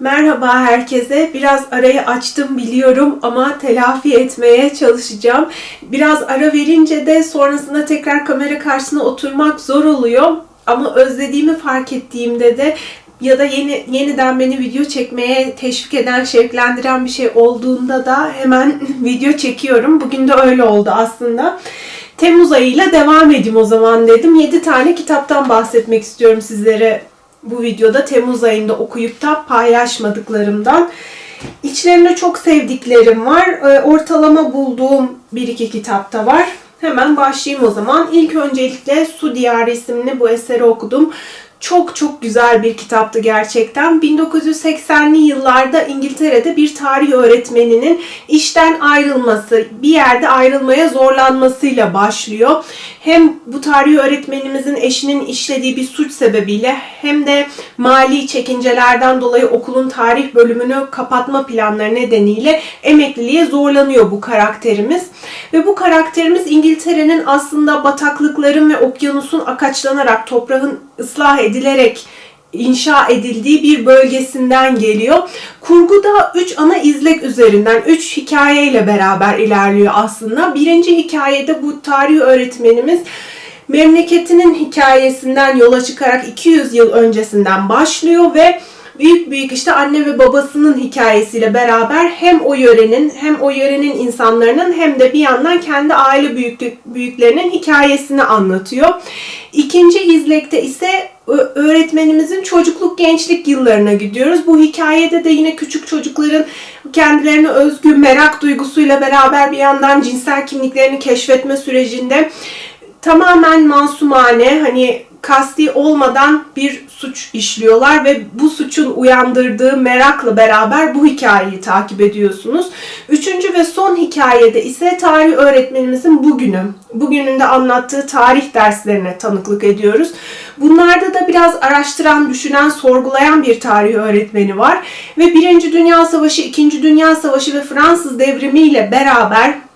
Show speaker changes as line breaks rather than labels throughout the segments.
Merhaba herkese. Biraz arayı açtım biliyorum ama telafi etmeye çalışacağım. Biraz ara verince de sonrasında tekrar kamera karşısına oturmak zor oluyor. Ama özlediğimi fark ettiğimde de ya da yeni yeniden beni video çekmeye teşvik eden, şevklendiren bir şey olduğunda da hemen video çekiyorum. Bugün de öyle oldu aslında. Temmuz ayıyla devam edeyim o zaman dedim. 7 tane kitaptan bahsetmek istiyorum sizlere bu videoda Temmuz ayında okuyup da paylaşmadıklarımdan. İçlerinde çok sevdiklerim var. Ee, Ortalama bulduğum bir iki kitapta var. Hemen başlayayım o zaman. İlk öncelikle Su Diyarı isimli bu eseri okudum. Çok çok güzel bir kitaptı gerçekten. 1980'li yıllarda İngiltere'de bir tarih öğretmeninin işten ayrılması, bir yerde ayrılmaya zorlanmasıyla başlıyor. Hem bu tarih öğretmenimizin eşinin işlediği bir suç sebebiyle hem de mali çekincelerden dolayı okulun tarih bölümünü kapatma planları nedeniyle emekliliğe zorlanıyor bu karakterimiz. Ve bu karakterimiz İngiltere'nin aslında bataklıkların ve okyanusun akaçlanarak toprağın ıslah edilerek inşa edildiği bir bölgesinden geliyor. Kurguda 3 ana izlek üzerinden 3 hikayeyle beraber ilerliyor aslında. Birinci hikayede bu tarih öğretmenimiz memleketinin hikayesinden yola çıkarak 200 yıl öncesinden başlıyor ve büyük büyük işte anne ve babasının hikayesiyle beraber hem o yörenin hem o yörenin insanların hem de bir yandan kendi aile büyüklük, büyüklerinin hikayesini anlatıyor. İkinci izlekte ise öğretmenimizin çocukluk gençlik yıllarına gidiyoruz. Bu hikayede de yine küçük çocukların kendilerine özgü merak duygusuyla beraber bir yandan cinsel kimliklerini keşfetme sürecinde tamamen masumane hani kasti olmadan bir suç işliyorlar ve bu suçun uyandırdığı merakla beraber bu hikayeyi takip ediyorsunuz. Üçüncü ve son hikayede ise tarih öğretmenimizin bugünü, bugününde anlattığı tarih derslerine tanıklık ediyoruz. Bunlarda da biraz araştıran, düşünen, sorgulayan bir tarih öğretmeni var ve Birinci Dünya Savaşı, İkinci Dünya Savaşı ve Fransız devrimi ile beraber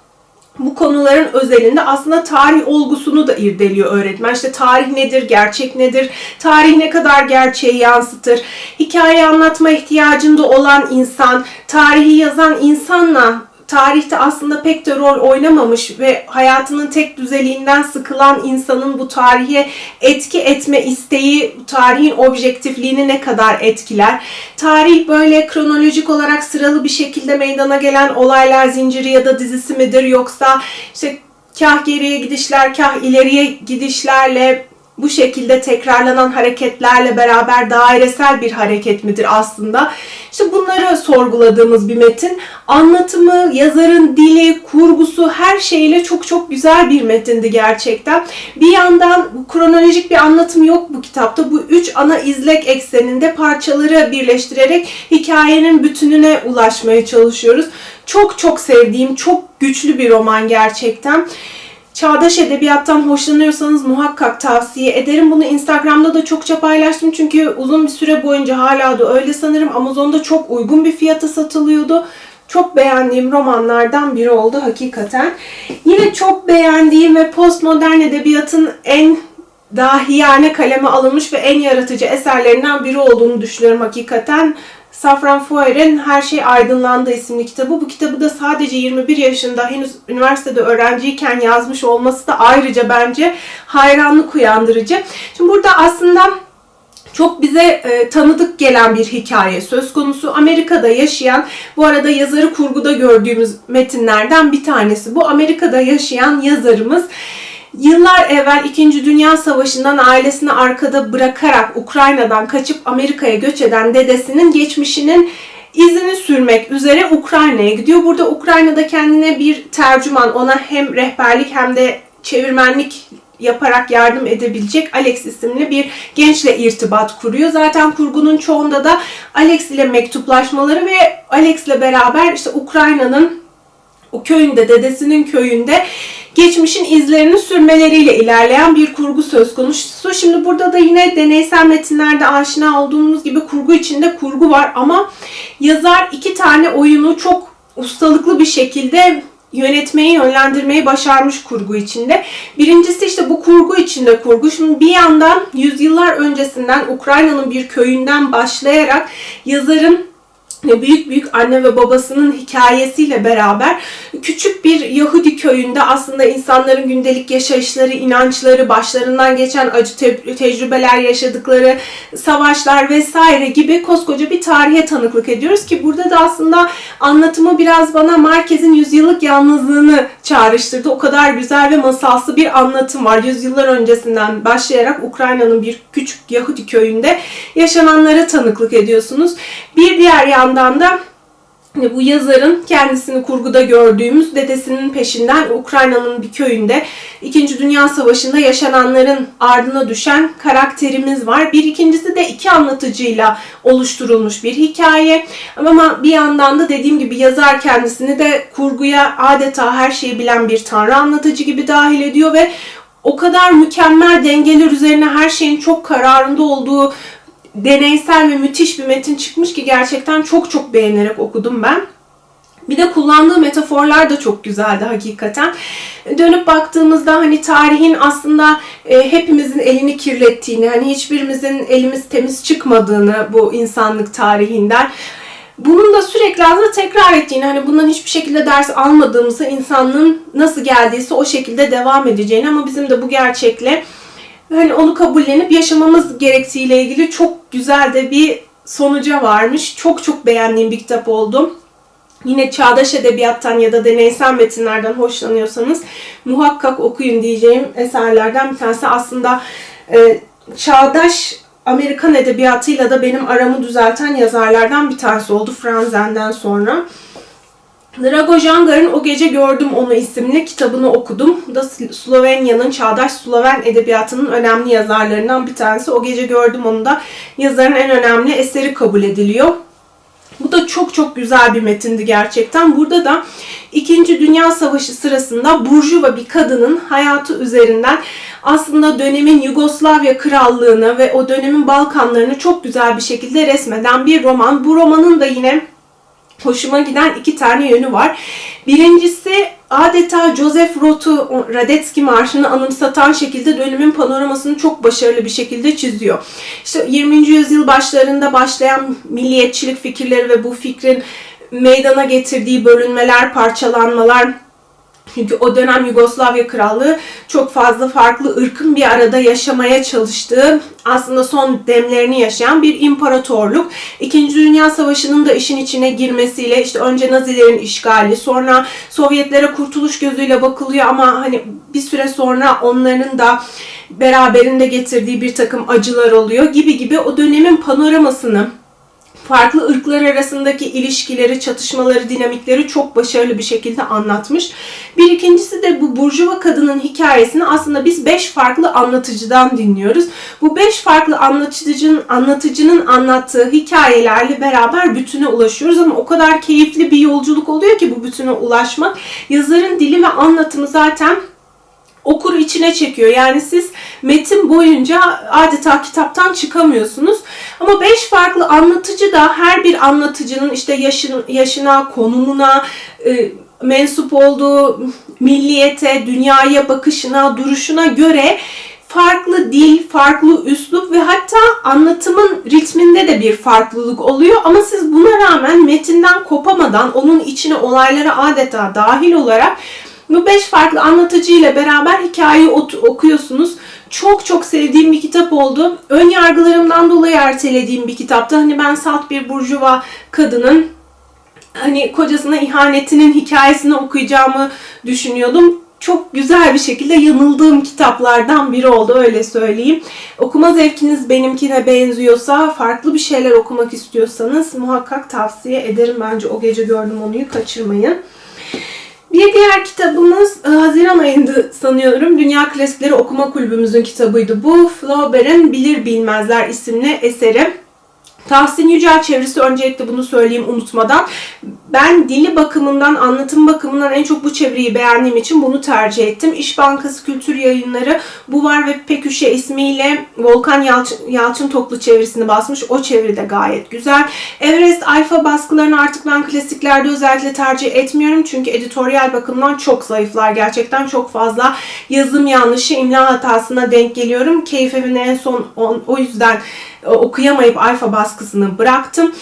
bu konuların özelinde aslında tarih olgusunu da irdeliyor öğretmen. İşte tarih nedir, gerçek nedir, tarih ne kadar gerçeği yansıtır, hikaye anlatma ihtiyacında olan insan, tarihi yazan insanla tarihte aslında pek de rol oynamamış ve hayatının tek düzeliğinden sıkılan insanın bu tarihe etki etme isteği, tarihin objektifliğini ne kadar etkiler? Tarih böyle kronolojik olarak sıralı bir şekilde meydana gelen olaylar zinciri ya da dizisi midir yoksa işte kah geriye gidişler, kah ileriye gidişlerle bu şekilde tekrarlanan hareketlerle beraber dairesel bir hareket midir aslında? İşte bunları sorguladığımız bir metin. Anlatımı, yazarın dili, kurgusu her şeyle çok çok güzel bir metindi gerçekten. Bir yandan kronolojik bir anlatım yok bu kitapta. Bu üç ana izlek ekseninde parçaları birleştirerek hikayenin bütününe ulaşmaya çalışıyoruz. Çok çok sevdiğim, çok güçlü bir roman gerçekten. Çağdaş edebiyattan hoşlanıyorsanız muhakkak tavsiye ederim. Bunu Instagram'da da çokça paylaştım çünkü uzun bir süre boyunca hala da öyle sanırım. Amazon'da çok uygun bir fiyata satılıyordu. Çok beğendiğim romanlardan biri oldu hakikaten. Yine çok beğendiğim ve postmodern edebiyatın en dahiyane kaleme alınmış ve en yaratıcı eserlerinden biri olduğunu düşünüyorum hakikaten. Safran Foer'in Her Şey Aydınlandı isimli kitabı. Bu kitabı da sadece 21 yaşında henüz üniversitede öğrenciyken yazmış olması da ayrıca bence hayranlık uyandırıcı. Şimdi burada aslında çok bize e, tanıdık gelen bir hikaye söz konusu. Amerika'da yaşayan, bu arada yazarı kurguda gördüğümüz metinlerden bir tanesi. Bu Amerika'da yaşayan yazarımız Yıllar evvel 2. Dünya Savaşı'ndan ailesini arkada bırakarak Ukrayna'dan kaçıp Amerika'ya göç eden dedesinin geçmişinin izini sürmek üzere Ukrayna'ya gidiyor. Burada Ukrayna'da kendine bir tercüman, ona hem rehberlik hem de çevirmenlik yaparak yardım edebilecek Alex isimli bir gençle irtibat kuruyor. Zaten kurgunun çoğunda da Alex ile mektuplaşmaları ve Alex ile beraber işte Ukrayna'nın o köyünde, dedesinin köyünde geçmişin izlerini sürmeleriyle ilerleyen bir kurgu söz konusu. Şimdi burada da yine deneysel metinlerde aşina olduğumuz gibi kurgu içinde kurgu var ama yazar iki tane oyunu çok ustalıklı bir şekilde yönetmeyi, yönlendirmeyi başarmış kurgu içinde. Birincisi işte bu kurgu içinde kurgu. Şimdi bir yandan yüzyıllar öncesinden Ukrayna'nın bir köyünden başlayarak yazarın büyük büyük anne ve babasının hikayesiyle beraber küçük bir Yahudi köyünde aslında insanların gündelik yaşayışları, inançları, başlarından geçen acı te- tecrübeler yaşadıkları savaşlar vesaire gibi koskoca bir tarihe tanıklık ediyoruz ki burada da aslında anlatımı biraz bana Marquez'in yüzyıllık yalnızlığını çağrıştırdı. O kadar güzel ve masalsı bir anlatım var. Yüzyıllar öncesinden başlayarak Ukrayna'nın bir küçük Yahudi köyünde yaşananlara tanıklık ediyorsunuz. Bir diğer yandan da bu yazarın kendisini kurguda gördüğümüz dedesinin peşinden Ukrayna'nın bir köyünde 2. Dünya Savaşı'nda yaşananların ardına düşen karakterimiz var. Bir ikincisi de iki anlatıcıyla oluşturulmuş bir hikaye. Ama bir yandan da dediğim gibi yazar kendisini de kurguya adeta her şeyi bilen bir tanrı anlatıcı gibi dahil ediyor ve o kadar mükemmel dengeler üzerine her şeyin çok kararında olduğu deneysel ve müthiş bir metin çıkmış ki gerçekten çok çok beğenerek okudum ben. Bir de kullandığı metaforlar da çok güzeldi hakikaten. Dönüp baktığımızda hani tarihin aslında e, hepimizin elini kirlettiğini, hani hiçbirimizin elimiz temiz çıkmadığını bu insanlık tarihinden bunun da sürekli aslında tekrar ettiğini, hani bundan hiçbir şekilde ders almadığımızı, insanlığın nasıl geldiyse o şekilde devam edeceğini ama bizim de bu gerçekle hani onu kabullenip yaşamamız gerektiğiyle ilgili çok güzel de bir sonuca varmış. Çok çok beğendiğim bir kitap oldu. Yine çağdaş edebiyattan ya da deneysel metinlerden hoşlanıyorsanız muhakkak okuyun diyeceğim eserlerden bir tanesi. Aslında e, çağdaş Amerikan edebiyatıyla da benim aramı düzelten yazarlardan bir tanesi oldu Franzen'den sonra. Drago Jangar'ın O Gece Gördüm Onu isimli kitabını okudum. Bu da Slovenya'nın çağdaş Sloven edebiyatının önemli yazarlarından bir tanesi. O Gece Gördüm Onu da yazarın en önemli eseri kabul ediliyor. Bu da çok çok güzel bir metindi gerçekten. Burada da 2. Dünya Savaşı sırasında burjuva bir kadının hayatı üzerinden aslında dönemin Yugoslavya krallığını ve o dönemin Balkanlarını çok güzel bir şekilde resmeden bir roman. Bu romanın da yine hoşuma giden iki tane yönü var. Birincisi adeta Joseph Roth'u Radetzky Marşı'nı anımsatan şekilde dönemin panoramasını çok başarılı bir şekilde çiziyor. İşte 20. yüzyıl başlarında başlayan milliyetçilik fikirleri ve bu fikrin meydana getirdiği bölünmeler, parçalanmalar, çünkü o dönem Yugoslavya Krallığı çok fazla farklı ırkın bir arada yaşamaya çalıştığı, aslında son demlerini yaşayan bir imparatorluk. İkinci Dünya Savaşı'nın da işin içine girmesiyle işte önce Nazilerin işgali, sonra Sovyetlere kurtuluş gözüyle bakılıyor ama hani bir süre sonra onların da beraberinde getirdiği bir takım acılar oluyor gibi gibi o dönemin panoramasını farklı ırklar arasındaki ilişkileri, çatışmaları, dinamikleri çok başarılı bir şekilde anlatmış. Bir ikincisi de bu burjuva kadının hikayesini aslında biz beş farklı anlatıcıdan dinliyoruz. Bu beş farklı anlatıcının anlatıcının anlattığı hikayelerle beraber bütüne ulaşıyoruz ama o kadar keyifli bir yolculuk oluyor ki bu bütüne ulaşmak. Yazarın dili ve anlatımı zaten okuru içine çekiyor. Yani siz metin boyunca adeta kitaptan çıkamıyorsunuz. Ama beş farklı anlatıcı da her bir anlatıcının işte yaşın, yaşına, konumuna, e, mensup olduğu milliyete, dünyaya bakışına, duruşuna göre farklı dil, farklı üslup ve hatta anlatımın ritminde de bir farklılık oluyor. Ama siz buna rağmen metinden kopamadan onun içine olaylara adeta dahil olarak bu beş farklı anlatıcı ile beraber hikayeyi okuyorsunuz. Çok çok sevdiğim bir kitap oldu. Ön yargılarımdan dolayı ertelediğim bir kitaptı. Hani ben salt bir burjuva kadının hani kocasına ihanetinin hikayesini okuyacağımı düşünüyordum. Çok güzel bir şekilde yanıldığım kitaplardan biri oldu öyle söyleyeyim. Okuma zevkiniz benimkine benziyorsa, farklı bir şeyler okumak istiyorsanız muhakkak tavsiye ederim. Bence o gece gördüm onuyu kaçırmayın. Bir diğer kitabımız e, Haziran ayında sanıyorum Dünya Klasikleri Okuma Kulübümüzün kitabıydı. Bu Flaubert'in Bilir Bilmezler isimli eseri. Tahsin Yücel çevresi öncelikle bunu söyleyeyim unutmadan. Ben dili bakımından, anlatım bakımından en çok bu çevreyi beğendiğim için bunu tercih ettim. İş Bankası Kültür Yayınları Buvar ve Peküşe ismiyle Volkan Yalçın, Yalçın Toplu çevirisini basmış. O çeviri de gayet güzel. Everest Alfa baskılarını artık ben klasiklerde özellikle tercih etmiyorum. Çünkü editoryal bakımdan çok zayıflar. Gerçekten çok fazla yazım yanlışı, imla hatasına denk geliyorum. Keyif evine en son o yüzden okuyamayıp alfa baskısını bıraktım.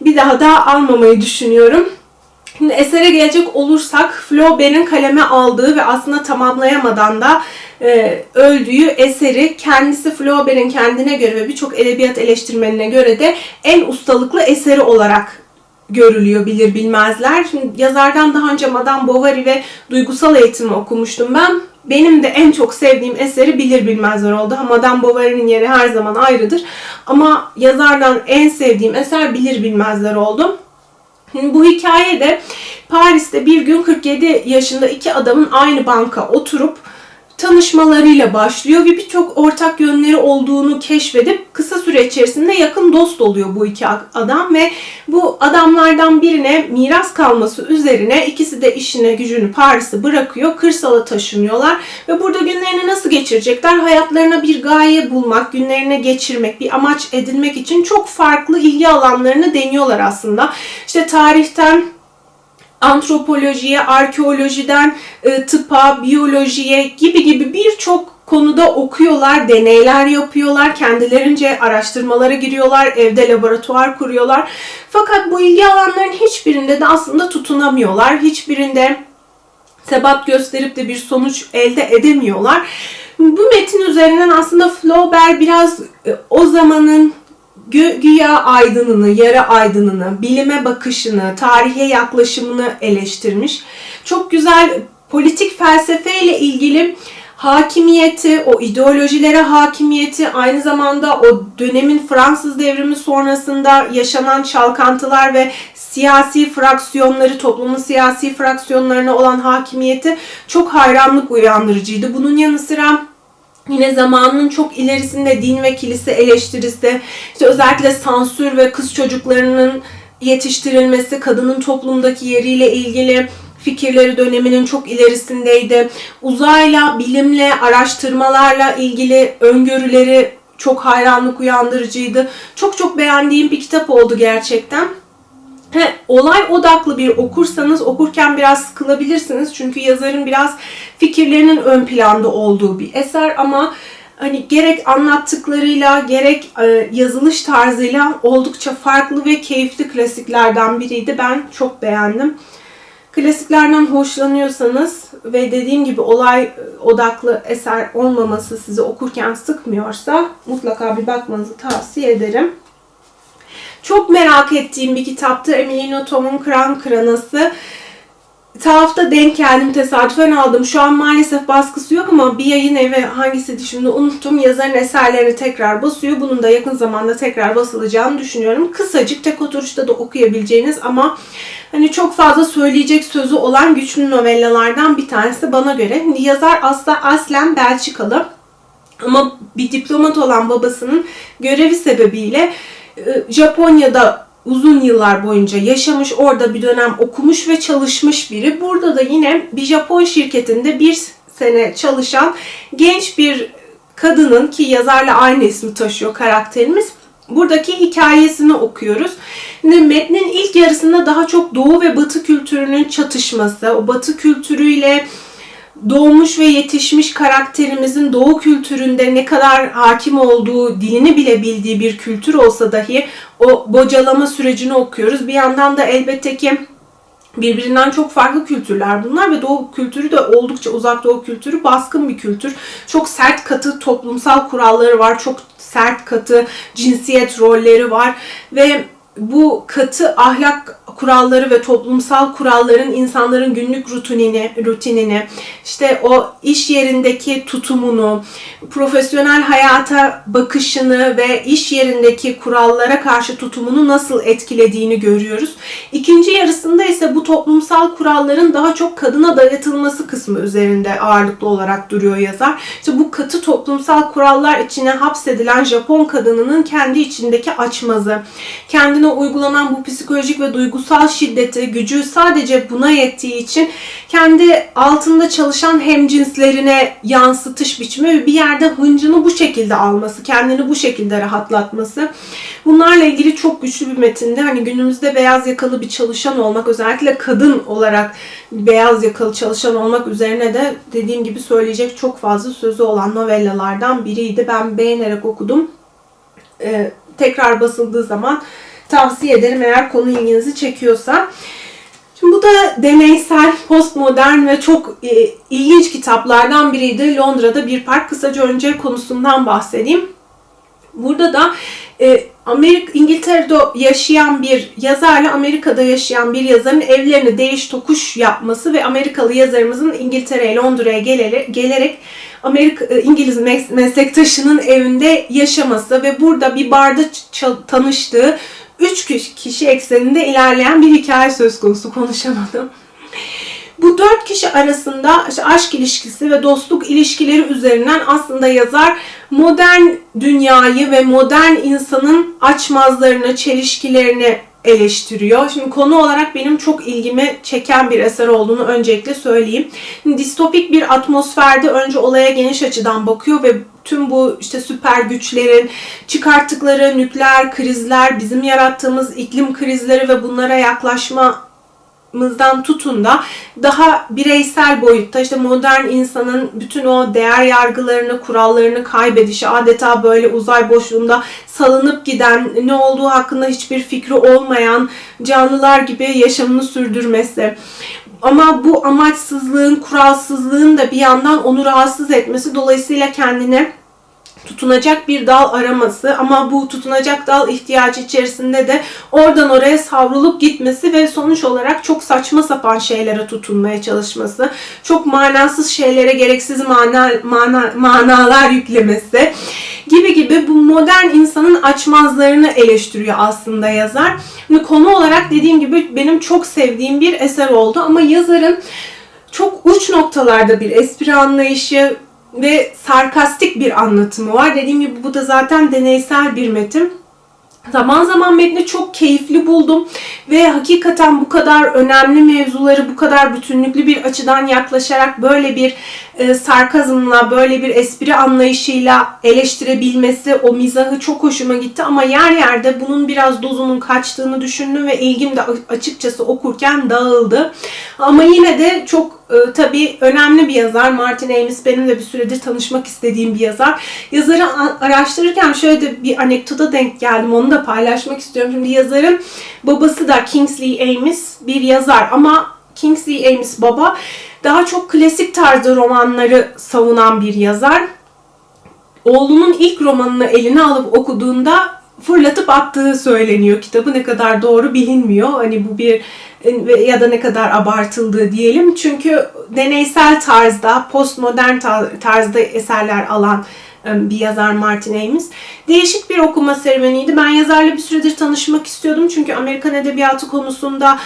bir daha da almamayı düşünüyorum. Şimdi esere gelecek olursak Flaubert'in kaleme aldığı ve aslında tamamlayamadan da e, öldüğü eseri kendisi Flaubert'in kendine göre ve birçok edebiyat eleştirmenine göre de en ustalıklı eseri olarak görülüyor bilir bilmezler. Şimdi yazardan daha önce Madame Bovary ve duygusal eğitimi okumuştum ben. Benim de en çok sevdiğim eseri bilir bilmezler oldu. Madame Bovary'nin yeri her zaman ayrıdır. Ama yazardan en sevdiğim eser bilir bilmezler oldu. Bu hikayede Paris'te bir gün 47 yaşında iki adamın aynı banka oturup tanışmalarıyla başlıyor ve birçok ortak yönleri olduğunu keşfedip kısa süre içerisinde yakın dost oluyor bu iki adam ve bu adamlardan birine miras kalması üzerine ikisi de işine gücünü Paris'i bırakıyor, kırsala taşınıyorlar ve burada günlerini nasıl geçirecekler? Hayatlarına bir gaye bulmak, günlerine geçirmek, bir amaç edinmek için çok farklı ilgi alanlarını deniyorlar aslında. İşte tarihten antropolojiye, arkeolojiden e, tıpa, biyolojiye gibi gibi birçok konuda okuyorlar, deneyler yapıyorlar, kendilerince araştırmalara giriyorlar, evde laboratuvar kuruyorlar. Fakat bu ilgi alanlarının hiçbirinde de aslında tutunamıyorlar. Hiçbirinde sebat gösterip de bir sonuç elde edemiyorlar. Bu metin üzerinden aslında Flaubert biraz e, o zamanın gü- güya aydınını, yarı aydınını, bilime bakışını, tarihe yaklaşımını eleştirmiş. Çok güzel politik felsefeyle ilgili hakimiyeti, o ideolojilere hakimiyeti, aynı zamanda o dönemin Fransız devrimi sonrasında yaşanan çalkantılar ve siyasi fraksiyonları, toplumun siyasi fraksiyonlarına olan hakimiyeti çok hayranlık uyandırıcıydı. Bunun yanı sıra Yine zamanının çok ilerisinde din ve kilise eleştirisi, işte özellikle sansür ve kız çocuklarının yetiştirilmesi, kadının toplumdaki yeriyle ilgili fikirleri döneminin çok ilerisindeydi. Uzayla, bilimle, araştırmalarla ilgili öngörüleri çok hayranlık uyandırıcıydı. Çok çok beğendiğim bir kitap oldu gerçekten. Olay odaklı bir okursanız okurken biraz sıkılabilirsiniz. Çünkü yazarın biraz fikirlerinin ön planda olduğu bir eser ama hani gerek anlattıklarıyla gerek e, yazılış tarzıyla oldukça farklı ve keyifli klasiklerden biriydi. Ben çok beğendim. Klasiklerden hoşlanıyorsanız ve dediğim gibi olay odaklı eser olmaması sizi okurken sıkmıyorsa mutlaka bir bakmanızı tavsiye ederim. Çok merak ettiğim bir kitaptı. Emily Nothom'un Kran Kranası. Tahafta denk geldim tesadüfen aldım. Şu an maalesef baskısı yok ama bir yayın evi hangisiydi şimdi unuttum. Yazarın eserlerini tekrar basıyor. Bunun da yakın zamanda tekrar basılacağını düşünüyorum. Kısacık tek oturuşta da okuyabileceğiniz ama hani çok fazla söyleyecek sözü olan güçlü novellalardan bir tanesi bana göre. Yazar aslında aslen Belçikalı ama bir diplomat olan babasının görevi sebebiyle Japonya'da uzun yıllar boyunca yaşamış, orada bir dönem okumuş ve çalışmış biri. Burada da yine bir Japon şirketinde bir sene çalışan genç bir kadının ki yazarla aynı ismi taşıyor karakterimiz. Buradaki hikayesini okuyoruz. Şimdi metnin ilk yarısında daha çok Doğu ve Batı kültürünün çatışması, o Batı kültürüyle doğmuş ve yetişmiş karakterimizin doğu kültüründe ne kadar hakim olduğu, dilini bile bildiği bir kültür olsa dahi o bocalama sürecini okuyoruz. Bir yandan da elbette ki birbirinden çok farklı kültürler bunlar ve doğu kültürü de oldukça uzak doğu kültürü baskın bir kültür. Çok sert katı toplumsal kuralları var. Çok sert katı cinsiyet rolleri var ve bu katı ahlak kuralları ve toplumsal kuralların insanların günlük rutinini, rutinini, işte o iş yerindeki tutumunu, profesyonel hayata bakışını ve iş yerindeki kurallara karşı tutumunu nasıl etkilediğini görüyoruz. İkinci yarısında ise bu toplumsal kuralların daha çok kadına dayatılması kısmı üzerinde ağırlıklı olarak duruyor yazar. İşte bu katı toplumsal kurallar içine hapsedilen Japon kadınının kendi içindeki açmazı, kendine uygulanan bu psikolojik ve duygusal şiddeti, gücü sadece buna yettiği için kendi altında çalışan hemcinslerine yansıtış biçimi ve bir yerde hıncını bu şekilde alması, kendini bu şekilde rahatlatması. Bunlarla ilgili çok güçlü bir metinde. Hani günümüzde beyaz yakalı bir çalışan olmak, özellikle kadın olarak beyaz yakalı çalışan olmak üzerine de dediğim gibi söyleyecek çok fazla sözü olan novellalardan biriydi. Ben beğenerek okudum. Ee, tekrar basıldığı zaman tavsiye ederim eğer konu ilginizi çekiyorsa. Şimdi bu da deneysel, postmodern ve çok e, ilginç kitaplardan biriydi. Londra'da bir park. Kısaca önce konusundan bahsedeyim. Burada da e, Amerika İngiltere'de yaşayan bir yazarla Amerika'da yaşayan bir yazarın evlerini değiş tokuş yapması ve Amerikalı yazarımızın İngiltere'ye, Londra'ya gelerek, gelerek Amerika e, İngiliz meslektaşının evinde yaşaması ve burada bir barda tanıştığı üç kişi ekseninde ilerleyen bir hikaye söz konusu konuşamadım. Bu dört kişi arasında işte aşk ilişkisi ve dostluk ilişkileri üzerinden aslında yazar modern dünyayı ve modern insanın açmazlarını, çelişkilerini eleştiriyor. Şimdi konu olarak benim çok ilgimi çeken bir eser olduğunu öncelikle söyleyeyim. Distopik bir atmosferde önce olaya geniş açıdan bakıyor ve tüm bu işte süper güçlerin çıkarttıkları nükleer krizler, bizim yarattığımız iklim krizleri ve bunlara yaklaşma mızdan tutun da daha bireysel boyutta işte modern insanın bütün o değer yargılarını, kurallarını kaybedişi, adeta böyle uzay boşluğunda salınıp giden, ne olduğu hakkında hiçbir fikri olmayan canlılar gibi yaşamını sürdürmesi. Ama bu amaçsızlığın, kuralsızlığın da bir yandan onu rahatsız etmesi dolayısıyla kendine tutunacak bir dal araması ama bu tutunacak dal ihtiyacı içerisinde de oradan oraya savrulup gitmesi ve sonuç olarak çok saçma sapan şeylere tutunmaya çalışması, çok manasız şeylere gereksiz mana, mana, manalar yüklemesi gibi gibi bu modern insanın açmazlarını eleştiriyor aslında yazar. Şimdi konu olarak dediğim gibi benim çok sevdiğim bir eser oldu ama yazarın çok uç noktalarda bir espri anlayışı, ve sarkastik bir anlatımı var. Dediğim gibi bu da zaten deneysel bir metin. Zaman zaman metni çok keyifli buldum ve hakikaten bu kadar önemli mevzuları bu kadar bütünlüklü bir açıdan yaklaşarak böyle bir e, sarkazmla, böyle bir espri anlayışıyla eleştirebilmesi, o mizahı çok hoşuma gitti ama yer yerde bunun biraz dozunun kaçtığını düşündüm ve ilgim de açıkçası okurken dağıldı. Ama yine de çok e, tabii önemli bir yazar. Martin Amis benim de bir süredir tanışmak istediğim bir yazar. Yazarı araştırırken şöyle de bir anekdota denk geldim. Onu da paylaşmak istiyorum. Şimdi yazarın babası da Kingsley Amis bir yazar ama Kingsley Amis baba daha çok klasik tarzda romanları savunan bir yazar. Oğlunun ilk romanını eline alıp okuduğunda fırlatıp attığı söyleniyor. Kitabı ne kadar doğru bilinmiyor. Hani bu bir ya da ne kadar abartıldığı diyelim. Çünkü deneysel tarzda, postmodern tarzda eserler alan bir yazar Martin Amis. Değişik bir okuma serüveniydi. Ben yazarla bir süredir tanışmak istiyordum. Çünkü Amerikan edebiyatı konusunda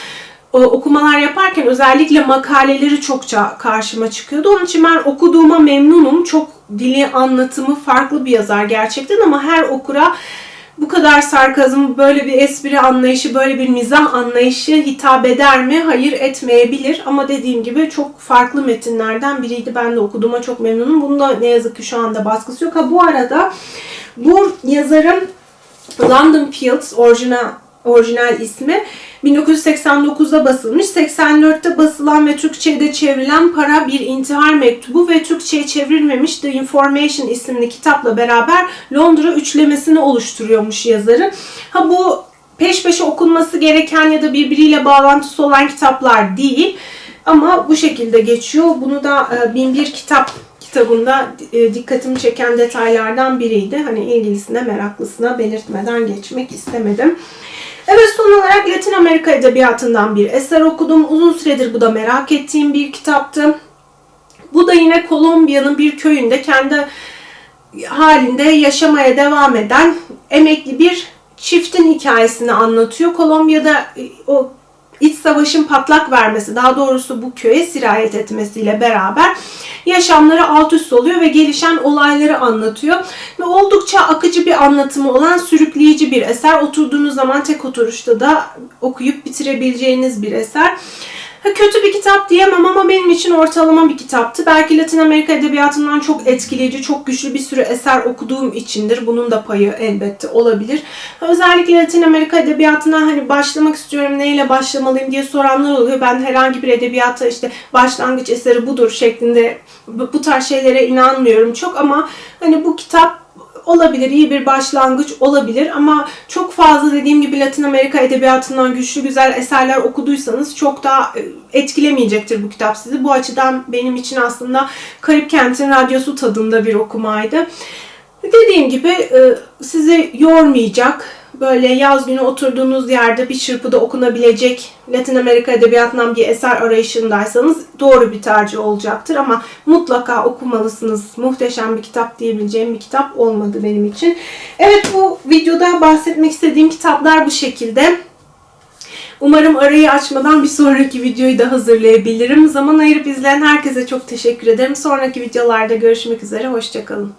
okumalar yaparken özellikle makaleleri çokça karşıma çıkıyordu. Onun için ben okuduğuma memnunum. Çok dili anlatımı farklı bir yazar gerçekten ama her okura bu kadar sarkazm, böyle bir espri anlayışı, böyle bir mizah anlayışı hitap eder mi? Hayır etmeyebilir ama dediğim gibi çok farklı metinlerden biriydi. Ben de okuduğuma çok memnunum. Bunda ne yazık ki şu anda baskısı yok. Ha bu arada bu yazarın London Fields orijinal orijinal ismi 1989'da basılmış. 84'te basılan ve Türkçe'de çevrilen Para Bir İntihar Mektubu ve Türkçe'ye çevrilmemiş The Information isimli kitapla beraber Londra üçlemesini oluştururuyormuş yazarı. Ha bu peş peşe okunması gereken ya da birbiriyle bağlantısı olan kitaplar değil. Ama bu şekilde geçiyor. Bunu da e, Binbir Kitap kitabında e, dikkatimi çeken detaylardan biriydi. Hani ilgilisine, meraklısına belirtmeden geçmek istemedim. Evet son olarak Latin Amerika Edebiyatı'ndan bir eser okudum. Uzun süredir bu da merak ettiğim bir kitaptı. Bu da yine Kolombiya'nın bir köyünde kendi halinde yaşamaya devam eden emekli bir çiftin hikayesini anlatıyor. Kolombiya'da e, o iç savaşın patlak vermesi, daha doğrusu bu köye sirayet etmesiyle beraber yaşamları alt üst oluyor ve gelişen olayları anlatıyor. Ve oldukça akıcı bir anlatımı olan sürükleyici bir eser. Oturduğunuz zaman tek oturuşta da okuyup bitirebileceğiniz bir eser. Kötü bir kitap diyemem ama benim için ortalama bir kitaptı. Belki Latin Amerika edebiyatından çok etkileyici, çok güçlü bir sürü eser okuduğum içindir. Bunun da payı elbette olabilir. Özellikle Latin Amerika edebiyatına hani başlamak istiyorum, neyle başlamalıyım diye soranlar oluyor. Ben herhangi bir edebiyata işte başlangıç eseri budur şeklinde bu tarz şeylere inanmıyorum çok ama hani bu kitap olabilir, iyi bir başlangıç olabilir ama çok fazla dediğim gibi Latin Amerika edebiyatından güçlü güzel eserler okuduysanız çok da e, etkilemeyecektir bu kitap sizi. Bu açıdan benim için aslında Karip Kent'in radyosu tadında bir okumaydı. Dediğim gibi e, sizi yormayacak, böyle yaz günü oturduğunuz yerde bir çırpıda okunabilecek Latin Amerika edebiyatından bir eser arayışındaysanız doğru bir tercih olacaktır ama mutlaka okumalısınız. Muhteşem bir kitap diyebileceğim bir kitap olmadı benim için. Evet bu videoda bahsetmek istediğim kitaplar bu şekilde. Umarım arayı açmadan bir sonraki videoyu da hazırlayabilirim. Zaman ayırıp izleyen herkese çok teşekkür ederim. Sonraki videolarda görüşmek üzere. Hoşçakalın.